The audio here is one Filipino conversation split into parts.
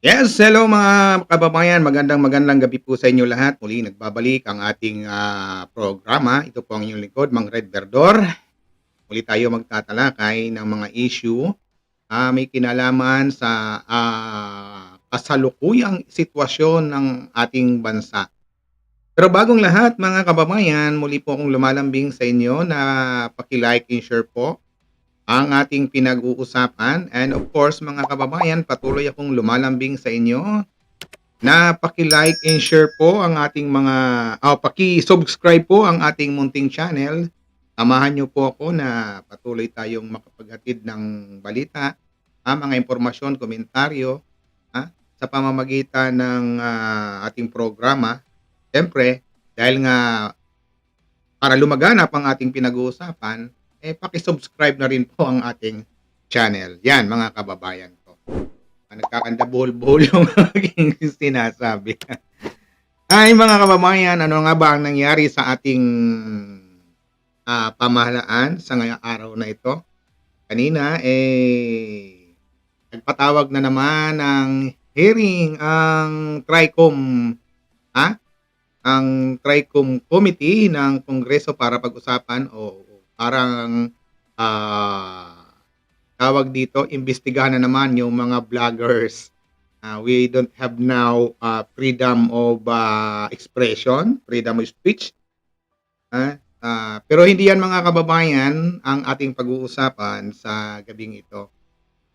Yes, hello mga kababayan. Magandang magandang gabi po sa inyo lahat. Muli nagbabalik ang ating ah, programa. Ito po ang inyong lingkod, Mang Red Verdor. Muli tayo magtatalakay ng mga issue ah, may kinalaman sa ah, kasalukuyang sitwasyon ng ating bansa. Pero bagong lahat mga kababayan, muli po akong lumalambing sa inyo na paki-like and share po ang ating pinag-uusapan. And of course, mga kababayan, patuloy akong lumalambing sa inyo na paki-like and share po ang ating mga, oh, paki-subscribe po ang ating munting channel. Samahan niyo po ako na patuloy tayong makapaghatid ng balita, ah, mga impormasyon, komentaryo, ah, sa pamamagitan ng ah, ating programa. Siyempre, dahil nga para lumaganap ang ating pinag-uusapan, eh paki-subscribe na rin po ang ating channel. Yan mga kababayan ko. Ah, nagkakanda buhol-buhol yung aking sinasabi. Ay mga kababayan, ano nga ba ang nangyari sa ating ah, pamahalaan sa ngayong araw na ito? Kanina eh nagpatawag na naman ng hearing ang TRICOM ha? Ang TRICOM committee ng Kongreso para pag-usapan o parang ah, tawag dito, imbestigahan na naman yung mga vloggers. Ah, we don't have now ah, freedom of ah, expression, freedom of speech. Ah, ah, pero hindi yan mga kababayan ang ating pag-uusapan sa gabing ito.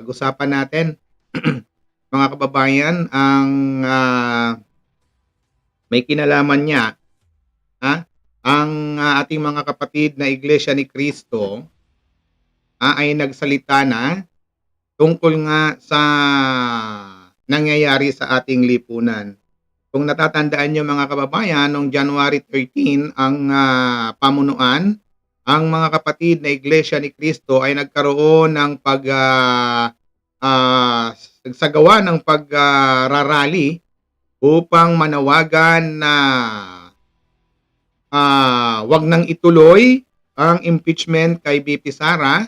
Pag-usapan natin mga kababayan ang ah, may kinalaman niya ah, ang ah, ating mga kapatid na Iglesia ni Cristo ah, ay nagsalita na tungkol nga sa nangyayari sa ating lipunan. Kung natatandaan niyo mga kababayan, noong January 13, ang ah, pamunuan, ang mga kapatid na Iglesia ni Cristo ay nagkaroon ng pag ah, ah, nagsagawa ng pagrarally upang manawagan na ah, wag nang ituloy ang impeachment kay BP Sara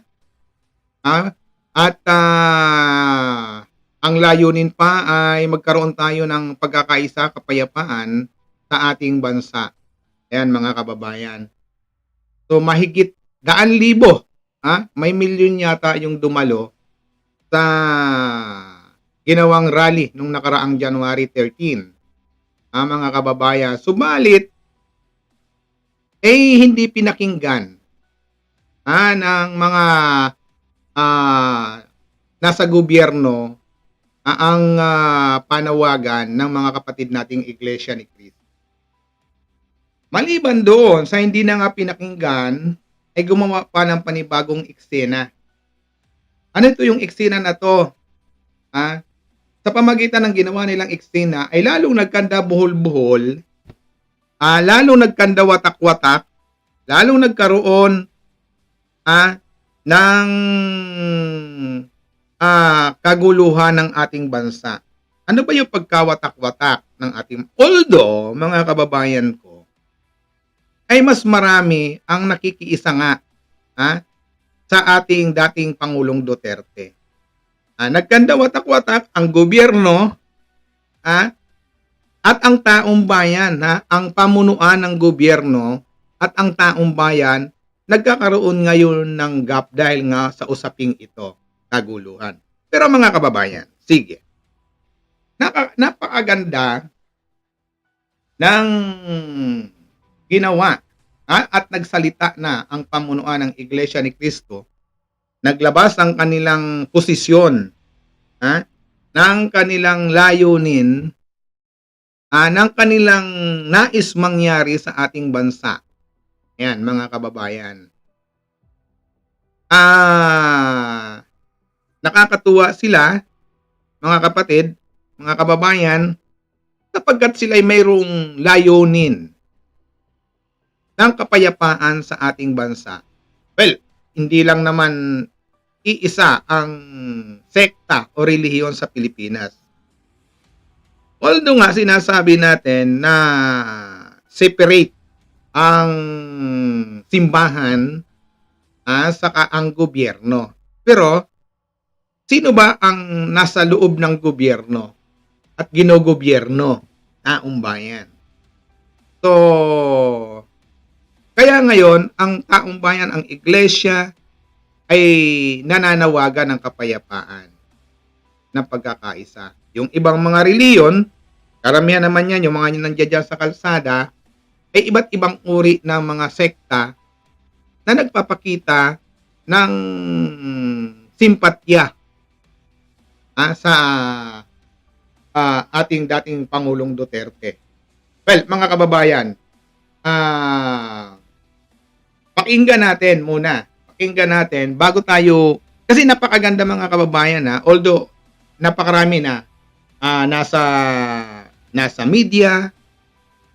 ah, at ah, ang layunin pa ay magkaroon tayo ng pagkakaisa kapayapaan sa ating bansa. Ayan mga kababayan. So mahigit daan libo, ah, may milyon yata yung dumalo sa ginawang rally nung nakaraang January 13. Ah, mga kababayan, subalit eh hindi pinakinggan ah, ng mga ah, nasa gobyerno ah, ang ah, panawagan ng mga kapatid nating Iglesia ni Cristo. Maliban doon sa hindi na nga pinakinggan, ay gumawa pa ng panibagong eksena. Ano ito yung eksena na to? Ah, sa pamagitan ng ginawa nilang eksena ay lalong nagkanda buhol-buhol, ah, lalong nagkanda watak-watak, lalong nagkaroon ah, ng ah, kaguluhan ng ating bansa. Ano ba yung pagkawatak-watak ng ating... Although, mga kababayan ko, ay mas marami ang nakikiisa nga ah, sa ating dating Pangulong Duterte. Ah, nagkanda watak-watak ang gobyerno ah, at ang taong bayan, ha, ang pamunuan ng gobyerno at ang taong bayan nagkakaroon ngayon ng gap dahil nga sa usaping ito, kaguluhan. Pero mga kababayan, sige. Naka, napakaganda ng ginawa ha, at nagsalita na ang pamunuan ng Iglesia ni Cristo. Naglabas ang kanilang posisyon ha, ng kanilang layunin ah, ng kanilang nais mangyari sa ating bansa. Yan, mga kababayan. Ah, nakakatuwa sila, mga kapatid, mga kababayan, sapagkat sila ay mayroong layunin ng kapayapaan sa ating bansa. Well, hindi lang naman iisa ang sekta o relihiyon sa Pilipinas. Although nga sinasabi natin na separate ang simbahan ah, saka ang gobyerno. Pero sino ba ang nasa loob ng gobyerno? at ginogobyerno taong bayan. So, kaya ngayon, ang taong bayan, ang iglesia, ay nananawagan ng kapayapaan ng pagkakaisa. Yung ibang mga reliyon, karamihan naman yan, yung mga nandiyan sa kalsada, ay iba't ibang uri ng mga sekta na nagpapakita ng simpatya ah, sa ah, ating dating Pangulong Duterte. Well, mga kababayan, ah, pakinggan natin muna. Pakinggan natin bago tayo kasi napakaganda mga kababayan na although napakarami na ah, nasa nasa media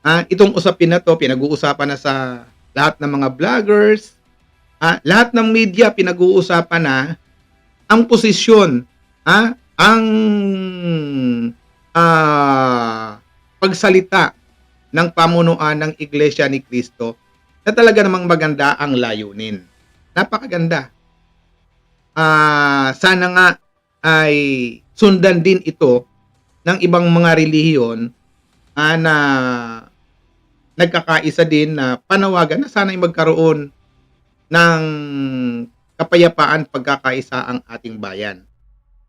ah, itong usapin na to pinag-uusapan na sa lahat ng mga vloggers ah, lahat ng media pinag-uusapan na ang posisyon ah, ang ah, pagsalita ng pamunuan ng Iglesia ni Cristo na talaga namang maganda ang layunin. Napakaganda. Ah, sana nga ay sundan din ito ng ibang mga relihiyon ah, na nagkakaisa din na panawagan na sana ay magkaroon ng kapayapaan pagkakaisa ang ating bayan.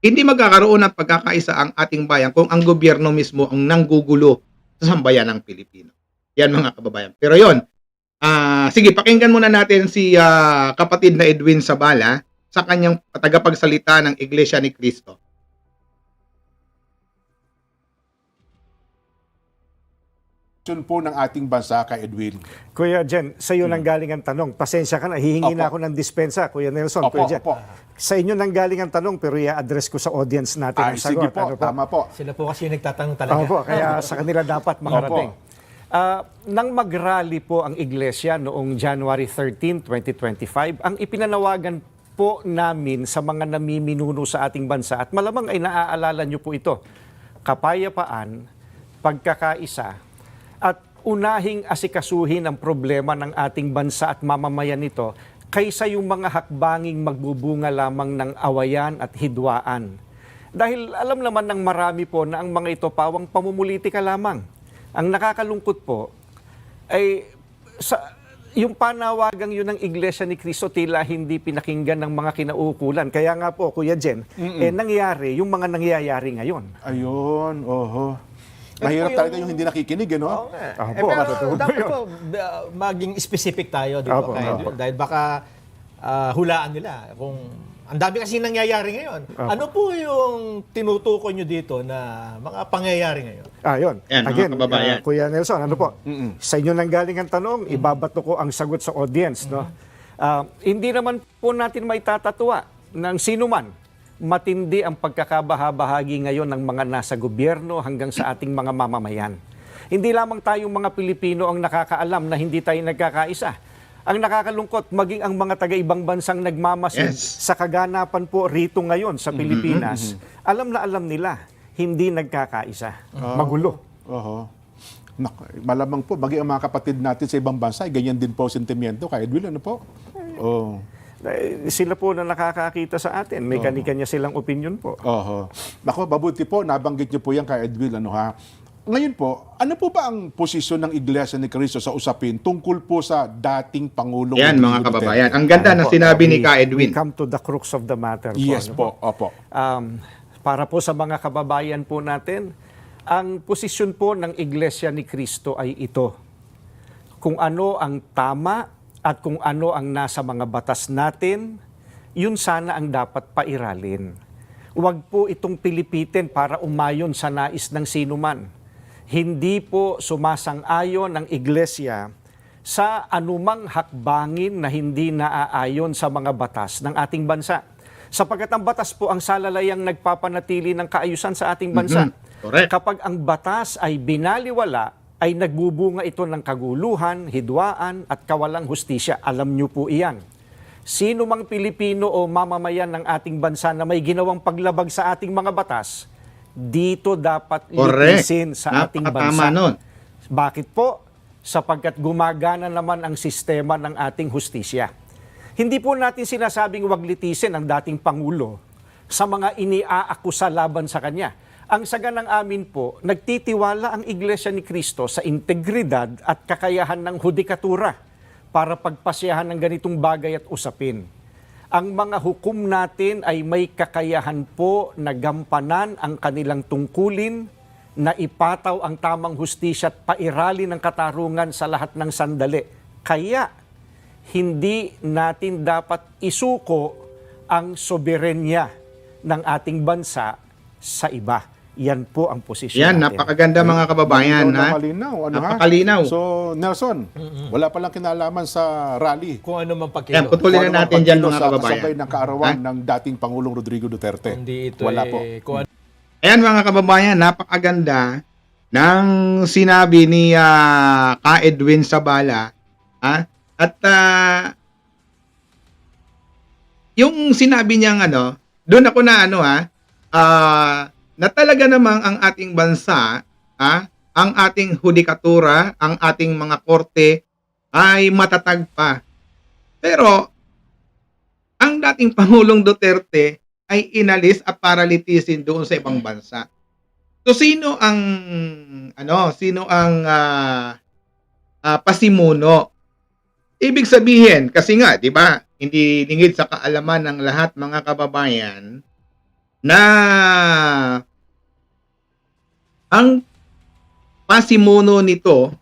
Hindi magkakaroon ng pagkakaisa ang ating bayan kung ang gobyerno mismo ang nanggugulo sa sambayan ng Pilipino. Yan mga kababayan. Pero yon, ah sige, pakinggan muna natin si ah, kapatid na Edwin Sabala sa kanyang tagapagsalita ng Iglesia ni Cristo. Question po ng ating bansa kay Edwin. Kuya Jen, sa iyo nang galing ang tanong. Pasensya ka na, hihingi na Opo. ako ng dispensa, Kuya Nelson, Opo, Kuya Jen. opo. Sa inyo nang galing ang tanong, pero i-address ko sa audience natin Ay, ang sagot. sige po, Ano tama po. Sila po kasi yung nagtatanong talaga. Opo, kaya sa kanila dapat makarating. Opo. Ah, nang mag-rally po ang iglesia noong January 13, 2025, ang ipinanawagan po namin sa mga namiminuno sa ating bansa at malamang ay naaalala niyo po ito, kapayapaan, pagkakaisa, unahing asikasuhin ang problema ng ating bansa at mamamayan nito kaysa yung mga hakbanging magbubunga lamang ng awayan at hidwaan. Dahil alam naman ng marami po na ang mga ito pawang pamumulitika lamang. Ang nakakalungkot po ay sa yung panawagang yun ng Iglesia ni Cristo tila hindi pinakinggan ng mga kinaukulan. Kaya nga po, Kuya Jen, eh, nangyari yung mga nangyayari ngayon. Ayun, oho. Mahirap yung- talaga yung hindi nakikinig, eh, no? Oo nga. Opo, eh, pero po dapat yun. po uh, maging specific tayo, di ba? Kaya-. Dahil baka uh, hulaan nila kung ang dami kasi nangyayari ngayon. Opo. Ano po yung tinutukoy nyo dito na mga pangyayari ngayon? Ah, yun. Yan, Again, ah, Kuya Nelson, ano po? Sa inyo nang galing ang tanong, ibabato ko ang sagot sa audience. No? Ah, hindi naman po natin may tatatwa ng sino man matindi ang pagkakabahabahagi ngayon ng mga nasa gobyerno hanggang sa ating mga mamamayan. Hindi lamang tayong mga Pilipino ang nakakaalam na hindi tayo nagkakaisa. Ang nakakalungkot, maging ang mga taga-ibang bansang nagmamasid Yes. sa kaganapan po rito ngayon sa Pilipinas, alam na alam nila, hindi nagkakaisa. Magulo. Oho. Nak, malamang po, maging ang mga kapatid natin sa ibang bansa, ay ganyan din po ang sentimiento kay Edwin, ano po? Oh. Eh, Sila po na nakakakita sa atin, may kanya silang opinion po. Oho. Nako, mabuti po, nabanggit niyo po yan kay Edwin, ano ha? Ngayon po, ano po ba ang posisyon ng Iglesia ni Cristo sa usapin tungkol po sa dating Pangulong Yan Rodrigo mga Duterte? kababayan. Ang ganda Ano na po, sinabi ni Ka Edwin. We come to the crux of the matter po. Yes ano po, opo. Um, para po sa mga kababayan po natin, ang posisyon po ng Iglesia ni Cristo ay ito. Kung ano ang tama at kung ano ang nasa mga batas natin, yun sana ang dapat pairalin. Huwag po itong pilipitin para umayon sa nais ng sinuman. Hindi po sumasang-ayon ang Iglesia sa anumang hakbangin na hindi naaayon sa mga batas ng ating bansa. Sapagkat ang batas po ang salalayang nagpapanatili ng kaayusan sa ating bansa. Mhm. Correct. Kapag ang batas ay binaliwala, ay nagbubunga ito ng kaguluhan, hidwaan at kawalang hustisya. Alam niyo po iyan. Sino mang Pilipino o mamamayan ng ating bansa na may ginawang paglabag sa ating mga batas, dito dapat litisin sa ating bansa. nun. Bakit po? Sapagkat gumagana naman ang sistema ng ating hustisya. Hindi po natin sinasabing wag litisin ang dating Pangulo sa mga iniaakusa laban sa kanya. Ang saganang amin po, nagtitiwala ang Iglesia ni Kristo sa integridad at kakayahan ng hudikatura para pagpasyahan ng ganitong bagay at usapin. Ang mga hukom natin ay may kakayahan po na gampanan ang kanilang tungkulin, na ipataw ang tamang hustisya at pairali ng katarungan sa lahat ng sandali. Kaya, hindi natin dapat isuko ang soberenya ng ating bansa sa iba. Yan po ang posisyon Yan, natin. napakaganda mga kababayan. Malinaw na Ha? malinaw. Ano, ha? Napakalinaw. So, Nelson, wala palang kinalaman sa rally. Kung ano man Yan, pagkilo. putulin ano na natin dyan mga sa kababayan. kasabay ng kaarawan Ha? ng dating Pangulong Rodrigo Duterte. Hindi ito Wala eh, po. Kung ano Ayan mga kababayan, napakaganda ng sinabi ni ah, Ka Edwin Sabala. Ha? At ah, yung sinabi niyang ano, doon ako na ano ha, ah, na talaga namang ang ating bansa, ha, ang ating hudikatura, ang ating mga korte ay matatag pa. Pero ang dating Pangulong Duterte ay inalis at paralitisin doon sa ibang bansa. So sino ang ano, sino ang ah, ah, pasimuno? Ibig sabihin kasi nga, 'di ba? Hindi lingid sa kaalaman ng lahat mga kababayan na ang pasimuno nito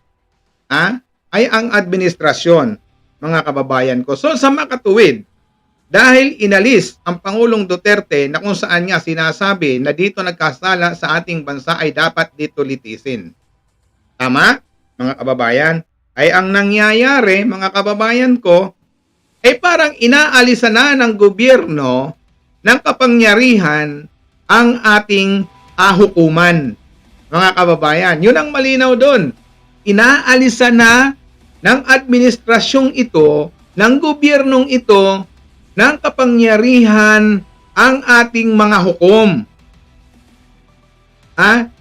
ah, ay ang administrasyon mga kababayan ko. So sa makatuwid, dahil inalis ang Pangulong Duterte na kung saan niya sinasabi na dito nagkasala sa ating bansa ay dapat dito litisin. Tama, mga kababayan? Ay ang nangyayari, mga kababayan ko, ay parang inaalisa na ng gobyerno ng kapangyarihan ang ating ahukuman. Mga kababayan, yun ang malinaw doon. Inaalisa na ng administrasyong ito, ng gobyernong ito, ng kapangyarihan ang ating mga hukom. Ha?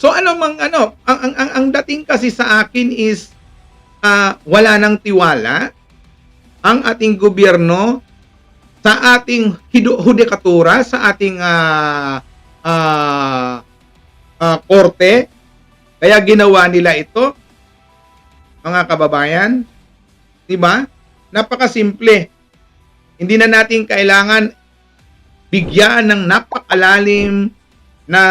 So ano mang ano, ang ang ang, ang dating kasi sa akin is ah, wala nang tiwala ang ating gobyerno sa ating hudikatura, sa ating ah, ah, ah, korte. Kaya ginawa nila ito, mga kababayan. 'Di ba? Napakasimple hindi na natin kailangan bigyan ng napakalalim na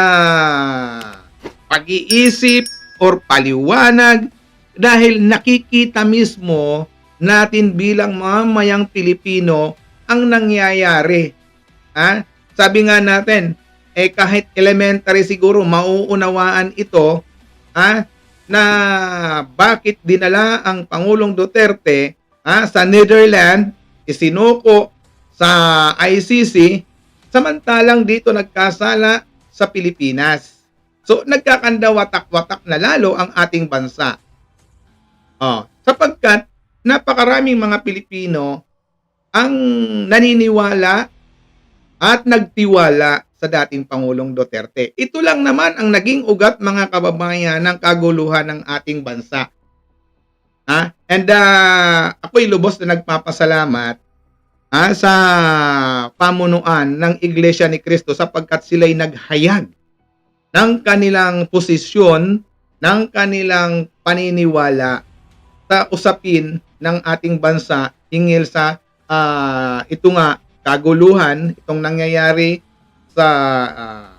pag-iisip or paliwanag dahil nakikita mismo natin bilang mamayang Pilipino ang nangyayari. Ha? Sabi nga natin, eh kahit elementary siguro mauunawaan ito ha, na bakit dinala ang Pangulong Duterte ha, sa Netherlands isinuko sa ICC samantalang dito nagkasala sa Pilipinas. So nagkakanda watak-watak na lalo ang ating bansa. Oh, sapagkat napakaraming mga Pilipino ang naniniwala at nagtiwala sa dating Pangulong Duterte. Ito lang naman ang naging ugat mga kababayan ng kaguluhan ng ating bansa. Ha? And uh, ako'y lubos na nagpapasalamat ah, sa pamunuan ng Iglesia ni Cristo sapagkat sila'y naghayag ng kanilang posisyon, ng kanilang paniniwala sa usapin ng ating bansa hinggil sa ah, ito nga kaguluhan, itong nangyayari sa ah,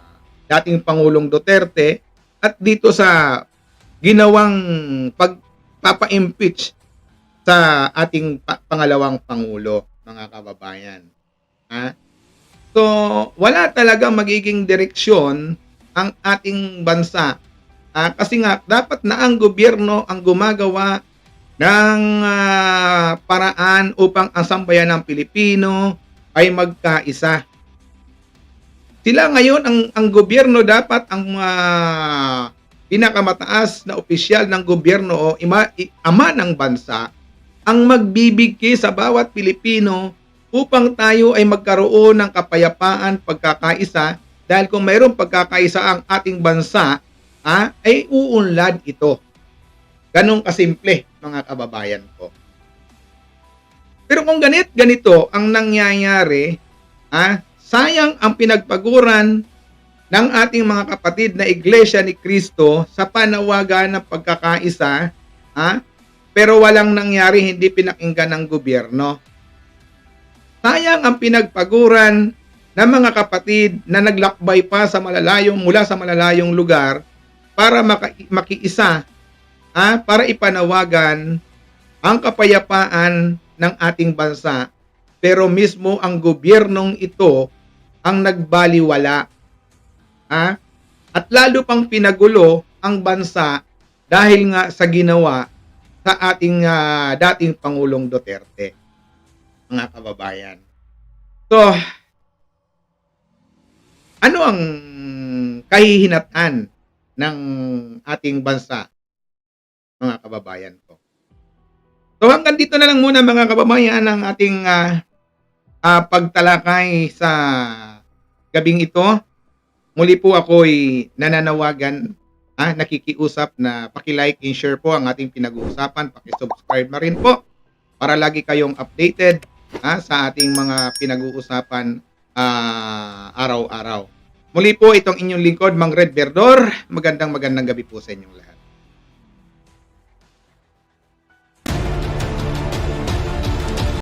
dating Pangulong Duterte at dito sa ginawang pagpapa-impeach sa ating pa- pangalawang Pangulo, mga kababayan. Ha? So, wala talaga magiging direksyon ang ating bansa. Ah, kasi nga, dapat na ang gobyerno ang gumagawa ng ah, paraan upang ang sambayan ng Pilipino ay magkaisa. Sila ngayon, ang, ang gobyerno dapat ang ah, pinakamataas na opisyal ng gobyerno o ima, ama ng bansa ang magbibigay sa bawat Pilipino upang tayo ay magkaroon ng kapayapaan, pagkakaisa dahil kung mayroong pagkakaisa ang ating bansa, ah, ay uunlad ito. Ganong kasimple, mga kababayan ko. Pero kung ganit ganito ang nangyayari, ah, sayang ang pinagpaguran ng ating mga kapatid na Iglesia ni Kristo sa panawagan ng pagkakaisa, ha? pero walang nangyari, hindi pinakinggan ng gobyerno. Sayang ang pinagpaguran ng mga kapatid na naglakbay pa sa malalayong mula sa malalayong lugar para maka, makiisa ha, para ipanawagan ang kapayapaan ng ating bansa pero mismo ang gobyernong ito ang nagbaliwala ha? at lalo pang pinagulo ang bansa dahil nga sa ginawa sa ating ah, dating Pangulong Duterte mga kababayan so ano ang kahihinatan ng ating bansa mga kababayan ko So hanggang dito na lang muna mga kababayan ang ating ah, ah, pagtalakay sa gabing ito. Muli po ako'y nananawagan, ah, nakikiusap na paki-like and share po ang ating pinag-uusapan, paki-subscribe na rin po para lagi kayong updated ah, sa ating mga pinag-uusapan ah, araw-araw. Muli po itong inyong lingkod, Mang Red Verdor. Magandang magandang gabi po sa inyong lahat.